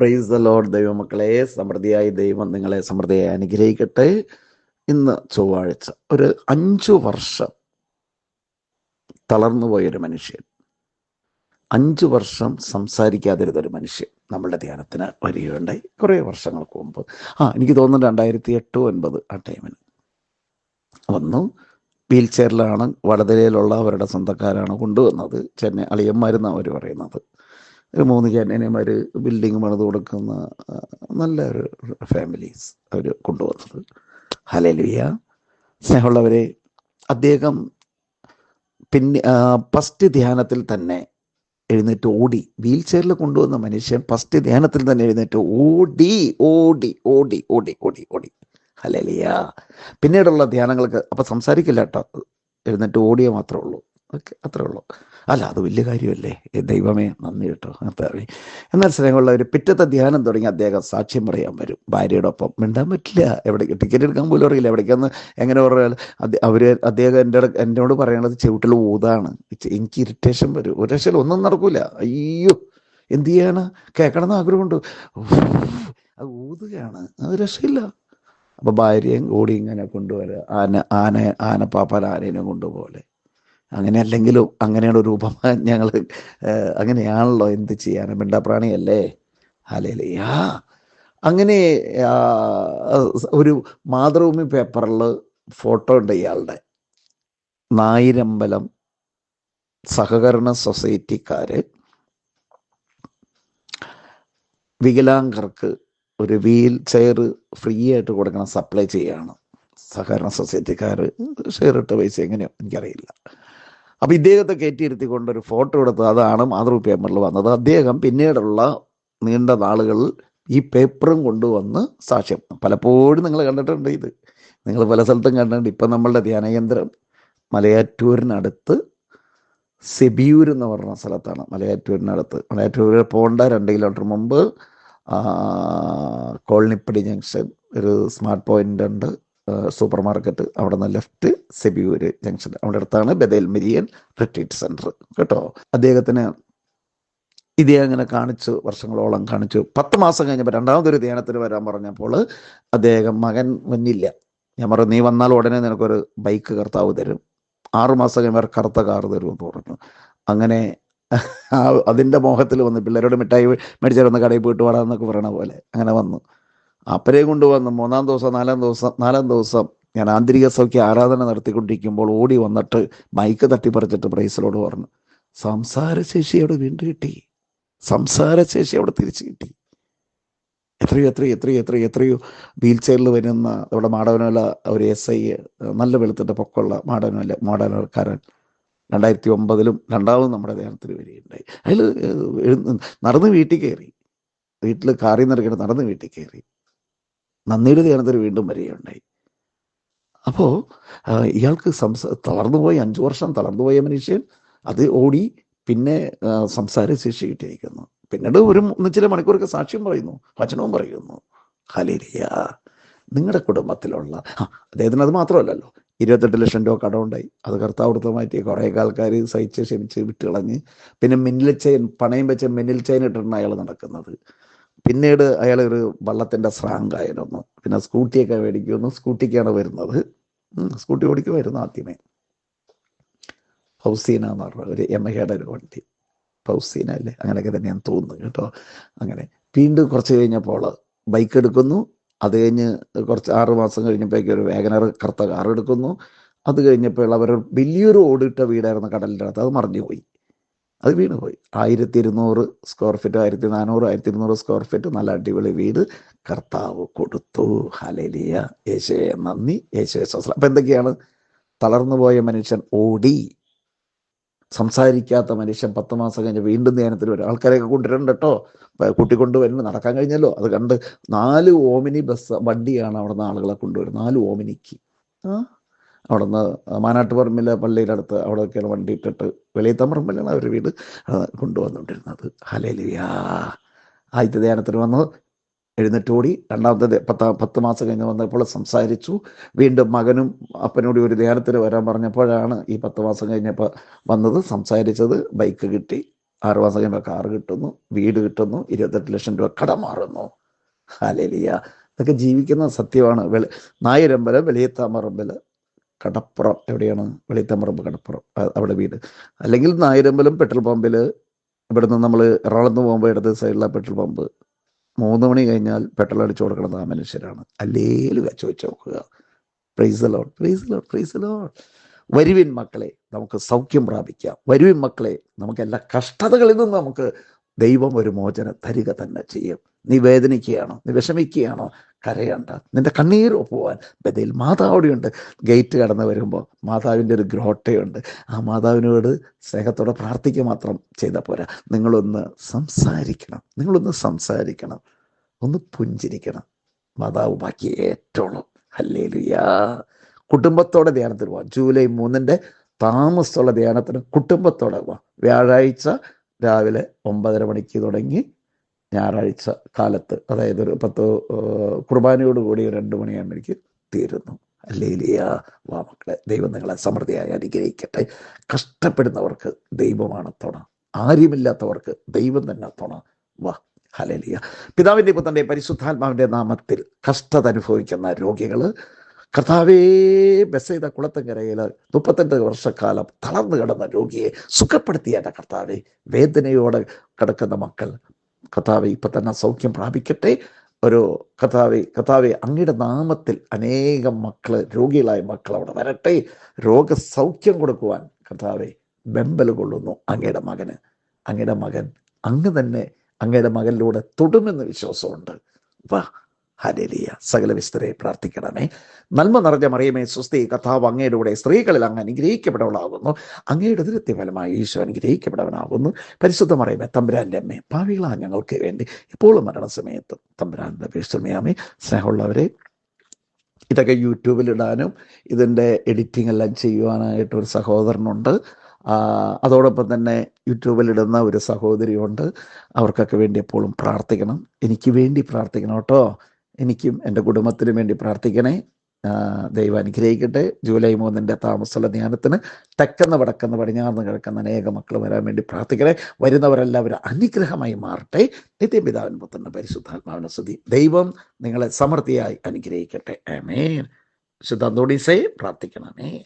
Praise the Lord ദൈവമക്കളെ. സമൃദ്ധിയായി ദൈവം നിങ്ങളെ സമൃദ്ധിയായി അനുഗ്രഹിക്കട്ടെ. ഇന്ന് ചൊവ്വാഴ്ച ഒരു അഞ്ചു വർഷം തളർന്നു പോയൊരു മനുഷ്യൻ. അഞ്ചു വർഷം സംസാരിക്കാതിരുന്നൊരു മനുഷ്യൻ നമ്മളുടെ ധ്യാനത്തിന് വരികയുണ്ടായി കുറേ വർഷങ്ങൾക്ക് മുമ്പ്. ആ എനിക്ക് തോന്നുന്നു രണ്ടായിരത്തി എട്ട് ഒൻപത് ആ ടൈമിന് വന്നു. വീൽ ചെയറിലാണ് വടതലയിലുള്ള അവരുടെ സ്വന്തക്കാരാണ് കൊണ്ടുവന്നത്. ചെന്നൈ അളിയന്മാരെന്നാണ് അവർ പറയുന്നത്. മൂന്ന് ചെന്നൈമാർ ബിൽഡിംഗ് പണിത് കൊടുക്കുന്ന നല്ല ഒരു ഫാമിലീസ് അവർ കൊണ്ടുവന്നത്. ഹലലിയ സ്നേഹമുള്ളവരെ അദ്ദേഹം പിന്നെ ഫസ്റ്റ് ധ്യാനത്തിൽ തന്നെ എഴുന്നേറ്റ് ഓടി വീൽ ചെയറിൽ കൊണ്ടുവന്ന മനുഷ്യൻ ഫസ്റ്റ് ധ്യാനത്തിൽ തന്നെ എഴുന്നേറ്റ് ഓടി ഓടി ഓടി ഓടി ഓടി ഓടി. ഹലലിയ പിന്നീടുള്ള ധ്യാനങ്ങൾക്ക് അപ്പം സംസാരിക്കില്ല കേട്ടോ. എഴുന്നേറ്റ് ഓടിയേ മാത്രമേ ഉള്ളൂ. ഓക്കെ അത്രേ ഉള്ളൂ. അല്ല അത് വലിയ കാര്യമല്ലേ? ദൈവമേ നന്ദി കേട്ടോ. അത്ര എന്നാൽ സ്നേഹമുള്ള ഒരു പിറ്റത്തെ ധ്യാനം തുടങ്ങി അദ്ദേഹം സാക്ഷ്യം പറയാൻ വരും. ഭാര്യയുടെ ഒപ്പം മിണ്ടാൻ പറ്റില്ല. എവിടെ ടിക്കറ്റ് എടുക്കാൻ പോലും അറിയില്ല. എവിടേക്കൊന്ന് എങ്ങനെ പറഞ്ഞാൽ അവർ അദ്ദേഹം എന്റെ എന്നോട് പറയണത് ചെവിട്ടിൽ ഊതാണ്. എനിക്ക് ഇറിറ്റേഷൻ വരും. ഒരു രക്ഷയിൽ ഒന്നും നടക്കൂല. അയ്യോ എന്ത് ചെയ്യാണ് കേൾക്കണം എന്ന് ആഗ്രഹമുണ്ട് അത് ഊതുകയാണ്. അത് രക്ഷയില്ല. അപ്പൊ ഭാര്യയും കൂടി ഇങ്ങനെ കൊണ്ടുവരിക ആന ആന ആനപ്പാപ്പാൻ ആനേനെ കൊണ്ടുപോലെ അങ്ങനെ അല്ലെങ്കിലും അങ്ങനെയുള്ള രൂപം ഞങ്ങൾ അങ്ങനെയാണല്ലോ എന്ത് ചെയ്യാൻ മിണ്ടാപ്രാണിയല്ലേ ഹലേലിയാ അങ്ങനെ ഒരു മാതൃഭൂമി പേപ്പറിൽ ഫോട്ടോ ഉണ്ട് ഇയാളുടെ. നായിരമ്പലം സഹകരണ സൊസൈറ്റിക്കാര് വികലാംഗർക്ക് ഒരു വീൽ ചെയർ ഫ്രീ ആയിട്ട് കൊടുക്കണം സപ്ലൈ ചെയ്യാണ്. സഹകരണ സൊസൈറ്റിക്കാർ ഷെയർ ഇട്ട പൈസ എങ്ങനെയോ? എനിക്കറിയില്ല. അപ്പൊ ഇദ്ദേഹത്തെ കയറ്റിയിരുത്തിക്കൊണ്ട് കൊണ്ടൊരു ഫോട്ടോ എടുത്ത് അതാണ് മാതൃ പേപ്പറിൽ വന്നത്. അദ്ദേഹം പിന്നീടുള്ള നീണ്ട നാളുകളിൽ ഈ പേപ്പറും കൊണ്ടുവന്ന് സാക്ഷ്യം. പലപ്പോഴും നിങ്ങൾ കണ്ടിട്ടുണ്ട് ഇത്. നിങ്ങൾ പല സ്ഥലത്തും കണ്ടിട്ടുണ്ട്. ഇപ്പം നമ്മളുടെ ധ്യാനകേന്ദ്രം മലയാറ്റൂരിനടുത്ത് സെബിയൂർ എന്ന് പറഞ്ഞ സ്ഥലത്താണ്. മലയാറ്റൂരിനടുത്ത്. മലയാറ്റൂർ പോകേണ്ട രണ്ട് കിലോമീറ്റർ മുമ്പ് കോളനിപ്പടി ജംഗ്ഷൻ ഒരു സ്മാർട്ട് പോയിന്റ് ഉണ്ട്. സൂപ്പർ മാർക്കറ്റ് അവിടെ നിന്ന് ലെഫ്റ്റ് സെബിയൂര് ജംഗ്ഷൻ. അവിടെ അടുത്താണ് ബദേൽ മെരിയൻ റിട്രീറ്റ് സെന്റർ. കേട്ടോ? അദ്ദേഹത്തിന് ഇതേ അങ്ങനെ കാണിച്ചു വർഷങ്ങളോളം കാണിച്ചു. പത്ത് മാസം കഴിഞ്ഞപ്പോൾ രണ്ടാമതൊരു ധ്യാനത്തിന് വരാൻ പറഞ്ഞപ്പോൾ അദ്ദേഹം മകൻ വന്നില്ല. ഞാൻ പറഞ്ഞു നീ വന്നാൽ ഉടനെ നിനക്കൊരു ബൈക്ക് കർത്താവ് തരും. ആറുമാസം കഴിയുമ്പോൾ കറുത്ത കാർ തരുമെന്ന് പറഞ്ഞു. അങ്ങനെ അതിന്റെ മോഹത്തിൽ വന്ന് പിള്ളേരോട് മിഠായി മേടിച്ചിരുന്ന കടയിൽ പോയിട്ട് വാടാന്നൊക്കെ പറയണ പോലെ അങ്ങനെ വന്നു. അപ്പരെ കൊണ്ടുവന്ന് മൂന്നാം ദിവസം നാലാം ദിവസം നാലാം ദിവസം ഞാൻ ആന്തരിക സൗഖ്യ ആരാധന നടത്തിക്കൊണ്ടിരിക്കുമ്പോൾ ഓടി വന്നിട്ട് മൈക്ക് തട്ടിപ്പറിച്ചിട്ട് പ്രൈസിലോട് പറഞ്ഞു സംസാരശേഷി അവിടെ വീണ്ടും കിട്ടി. സംസാരശേഷി അവിടെ തിരിച്ചു കിട്ടി. എത്രയോ എത്രയോ എത്രയോ എത്രയോ എത്രയോ വീൽ ചെയറിൽ വരുന്ന അവിടെ മാടവനോല ഒരു എസ് ഐ നല്ല വെളുത്തിട്ട് പൊക്കമുള്ള മാടവനോല മാടവനക്കാരൻ രണ്ടായിരത്തി ഒമ്പതിലും രണ്ടാമതും നമ്മുടെ ധ്യാനത്തിന് വരികയുണ്ടായി. അതിൽ നടന്ന് വീട്ടിൽ കയറി. വീട്ടിൽ കാറിൽ നിറങ്ങിയിട്ട് നടന്ന് വീട്ടിൽ കയറി. നന്ദിയുടെ ധ്യാനത്തിന് വീണ്ടും വരികയുണ്ടായി. അപ്പോൾ ഇയാൾക്ക് സംസ തളർന്നുപോയി അഞ്ചു വർഷം തളർന്നു പോയ മനുഷ്യൻ അത് ഓടി പിന്നെ സംസാര ശേഷി കിട്ടിയിരിക്കുന്നു. പിന്നീട് ഒരു ചില മണിക്കൂറൊക്കെ സാക്ഷ്യം പറയുന്നു വചനവും പറയുന്നു. ഹലേരിയ നിങ്ങളുടെ കുടുംബത്തിലുള്ള അദ്ദേഹത്തിന് അത് മാത്രമല്ലല്ലോ ഇരുപത്തെട്ട് ലക്ഷം രൂപ കടമുണ്ടായി അത് കർത്താവ് കൊടുത്ത് മാറ്റി. കുറേ ആൾക്കാർ സഹിച്ച് ക്ഷമിച്ച് വിട്ടുകളഞ്ഞ്. പിന്നെ മിന്നിൽ ചെയിൻ പണയം വെച്ച മിന്നിൽ ചെയിൻ ഇട്ടിട്ടാണ് അയാൾ നടക്കുന്നത്. പിന്നീട് അയാൾ ഒരു വള്ളത്തിന്റെ സ്രാങ്കായിരുന്നു. പിന്നെ സ്കൂട്ടിയൊക്കെ മേടിക്കുന്നു സ്കൂട്ടിക്കാണ് വരുന്നത്. സ്കൂട്ടി ഓടിക്കുമായിരുന്നു ആദ്യമേ. ഫൗസീന എന്ന് പറഞ്ഞ ഒരു യമഹയുടെ ഒരു വണ്ടി. ഫൗസീന അല്ലേ? അങ്ങനെയൊക്കെ തന്നെയാണ് തോന്നുന്നു കേട്ടോ. അങ്ങനെ വീണ്ടും കുറച്ച് കഴിഞ്ഞപ്പോൾ ബൈക്ക് എടുക്കുന്നു. അത് കഴിഞ്ഞ് കുറച്ച് ആറ് മാസം കഴിഞ്ഞപ്പോഴേക്കും ഒരു വേഗനർ കറുത്ത കാർ എടുക്കുന്നു. അത് കഴിഞ്ഞപ്പോൾ അവർ വലിയൊരു ഓടിട്ട വീടായിരുന്നു കടലിന്റെ അത് മറിഞ്ഞു പോയി അത് വീണ് പോയി ആയിരത്തി ഇരുന്നൂറ് സ്ക്വയർ ഫീറ്റ് ആയിരത്തി നാനൂറ് ആയിരത്തി ഇരുന്നൂറ് സ്ക്വയർ ഫീറ്റ് നല്ല അടിപൊളി വീട് കർത്താവ് കൊടുത്തു. ഹലലിയ യേശുവെ നന്ദി. യേശുവെ സ്വസ്ത്രം അപ്പം എന്തൊക്കെയാണ്? തളർന്നു പോയ മനുഷ്യൻ ഓടി. സംസാരിക്കാത്ത മനുഷ്യൻ പത്ത് മാസം കഴിഞ്ഞ് വീണ്ടും ധ്യാനത്തിൽ വരും. ആൾക്കാരെയൊക്കെ കൊണ്ടുവരണ്ട കേട്ടോ. കൂട്ടിക്കൊണ്ട് വരുന്നു നടക്കാൻ കഴിഞ്ഞല്ലോ. അത് കണ്ട് നാല് ഓമിനി ബസ് വണ്ടിയാണ് അവിടെ നിന്ന് ആളുകളെ കൊണ്ടുവരുന്നത്. നാല് ഓമിനിക്ക്. ആ? അവിടെ നിന്ന് മാനാട്ടുപറമ്പിലെ പള്ളിയുടെ അടുത്ത് അവിടെയൊക്കെയാണ് വണ്ടി ഇട്ടിട്ട് വെളിയത്തമ്പറമ്പിലാണ് അവർ വീട് കൊണ്ടുവന്നുകൊണ്ടിരുന്നത്. ഹലേലിയാ ആദ്യത്തെ ധ്യാനത്തിന് വന്ന്. എഴുന്നേറ്റോടി രണ്ടാമത്തെ ദേ- പത്താ പത്ത് മാസം കഴിഞ്ഞ് വന്നപ്പോൾ സംസാരിച്ചു. വീണ്ടും മകനും അപ്പനോട് ഒരു ധ്യാനത്തിന് വരാൻ പറഞ്ഞപ്പോഴാണ് ഈ പത്ത് മാസം കഴിഞ്ഞപ്പോൾ വന്നത്. സംസാരിച്ചത്. ബൈക്ക് കിട്ടി. ആറ് മാസം കഴിഞ്ഞപ്പോൾ കാറ് കിട്ടുന്നു. വീട് കിട്ടുന്നു. ഇരുപത്തെട്ട് ലക്ഷം രൂപ കടം മാറുന്നു. ഹാലേലിയ ഇതൊക്കെ ജീവിക്കുന്ന സത്യമാണ്. വെളി നായരമ്പല വെളിയത്താമറമ്പൽ കടപ്പുറം എവിടെയാണ്? വെളിത്തമ്പറമ്പ് കടപ്പുറം അവിടെ വീട്. അല്ലെങ്കിൽ നായരമ്പലം പെട്രോൾ പമ്പിൽ ഇവിടുന്ന് നമ്മൾ എറണാകുളത്ത് പോകുമ്പോൾ ഇടത് സൈഡിലെ പെട്രോൾ പമ്പ്. മൂന്ന് മണി കഴിഞ്ഞാൽ പെട്രോൾ അടിച്ചു കൊടുക്കുന്നത് ആ മനുഷ്യരാണ്. അല്ലേലും ചോദിച്ചു നോക്കുക. Price load price load price load വരുവിൻ മക്കളെ നമുക്ക് സൗഖ്യം പ്രാപിക്കാം. വരുവിൻ മക്കളെ നമുക്ക് എല്ലാ കഷ്ടതകളിൽ നിന്നും നമുക്ക് ദൈവം ഒരു മോചനം തരിക തന്നെ ചെയ്യും. നീ വേദനിക്കുകയാണോ? നീ വിഷമിക്കുകയാണോ? കരയണ്ട. നിന്റെ കണ്ണീര് ഒപ്പുവാൻ ബദയിൽ മാതാവിടെയുണ്ട് ഗേറ്റ് കടന്ന് വരുമ്പോൾ മാതാവിന്റെ ഒരു ഗ്രോട്ടയുണ്ട്. ആ മാതാവിനോട് സ്നേഹത്തോടെ പ്രാർത്ഥിക്കുക മാത്രം ചെയ്താൽ പോരാ. നിങ്ങളൊന്ന് സംസാരിക്കണം. നിങ്ങളൊന്ന് സംസാരിക്കണം. ഒന്ന് പുഞ്ചിരിക്കണം. മാതാവ് ബാക്കി ഏറ്റോളം. അല്ലേലുയാ കുടുംബത്തോടെ ധ്യാനത്തിന് പോവാം. ജൂലൈ മൂന്നിന്റെ താമസമുള്ള ധ്യാനത്തിന് കുടുംബത്തോടെ പോവാം. വ്യാഴാഴ്ച രാവിലെ ഒമ്പതര മണിക്ക് തുടങ്ങി ഞായറാഴ്ച കാലത്ത് അതായത് ഒരു പത്ത് കുർബാനയോടുകൂടി ഒരു രണ്ട് മണിയാകുമ്പോഴേക്ക് തീരുന്നു. അല്ലേലിയ വാ മക്കളെ ദൈവം നിങ്ങളെ സമൃദ്ധിയായി അനുഗ്രഹിക്കട്ടെ. കഷ്ടപ്പെടുന്നവർക്ക് ദൈവമാണ് തുണ. ആരുമില്ലാത്തവർക്ക് ദൈവം തന്നെ തുണ. വാ ഹലലിയ പിതാവിന്റെ പുത്തന്റെ പരിശുദ്ധാത്മാവിന്റെ നാമത്തിൽ കഷ്ടത അനുഭവിക്കുന്ന രോഗികൾ കർത്താവേ ബസൈത കുളത്തങ്കരയിൽ മുപ്പത്തെട്ട് വർഷക്കാലം തളർന്നു കിടന്ന രോഗിയെ സുഖപ്പെടുത്തിയ എന്റെ കർത്താവെ വേദനയോടെ കിടക്കുന്ന മക്കൾ. കർത്താവെ ഇപ്പൊ തന്നെ സൗഖ്യം പ്രാപിക്കട്ടെ. ഒരു കഥാവെ കഥാവെ അങ്ങയുടെ നാമത്തിൽ അനേകം മക്കൾ രോഗികളായ മക്കൾ അവിടെ വരട്ടെ. രോഗസൗഖ്യം കൊടുക്കുവാൻ കഥാവെ വെമ്പൽ കൊള്ളുന്നു അങ്ങയുടെ മകന്. അങ്ങയുടെ മകൻ അങ്ങ് തന്നെ അങ്ങയുടെ മകനിലൂടെ തൊടുമെന്ന് വിശ്വാസമുണ്ട്. വാ ഹരലിയ സകല വിസ്തരെ പ്രാർത്ഥിക്കണമേ. നന്മ നിറഞ്ഞ മറിയമേ സ്വസ്തി കഥാവ് അങ്ങയുടെ സ്ത്രീകളിൽ അങ്ങ് അനുഗ്രഹിക്കപ്പെടവളാകുന്നു അങ്ങയുടെ ദൃത്യ ഫലമായി ഈശോ അനുഗ്രഹിക്കപ്പെടവനാകുന്നു പരിശുദ്ധ മറിയമേ തമ്പുരാന്റെ അമ്മേ ഭാവികളാ ഞങ്ങൾക്ക് വേണ്ടി ഇപ്പോഴും മരണസമയത്ത് തമ്പുരാന്റെ അപേക്ഷമയാമേ. സ്നേഹമുള്ളവരെ ഇതൊക്കെ യൂട്യൂബിലിടാനും ഇതിന്റെ എഡിറ്റിംഗ് എല്ലാം ചെയ്യുവാനായിട്ട് ഒരു സഹോദരനുണ്ട് അതോടൊപ്പം തന്നെ യൂട്യൂബിലിടുന്ന ഒരു സഹോദരിയുണ്ട്. അവർക്കൊക്കെ വേണ്ടി എപ്പോഴും പ്രാർത്ഥിക്കണം. എനിക്ക് വേണ്ടി പ്രാർത്ഥിക്കണം കേട്ടോ. എനിക്കും എന്റെ കുടുംബത്തിനും വേണ്ടി പ്രാർത്ഥിക്കണേ. ദൈവം അനുഗ്രഹിക്കട്ടെ. ജൂലൈ മൂന്നിന്റെ താമസമുള്ള ധ്യാനത്തിന് തെക്കെന്ന് വടക്കെന്ന് പടിഞ്ഞാർന്ന് കിടക്കുന്ന അനേക മക്കൾ വരാൻ വേണ്ടി പ്രാർത്ഥിക്കണേ. വരുന്നവരെല്ലാവരും അനുഗ്രഹമായി മാറട്ടെ. നിത്യപിതാവിൻ പുത്രന്റെ പരിശുദ്ധാത്മാവിനെ സ്തുതി. ദൈവം നിങ്ങളെ സമൃദ്ധിയായി അനുഗ്രഹിക്കട്ടെ. ആമേൻ. ശുദ്ധാന്തോടീസേ പ്രാർത്ഥിക്കണമേ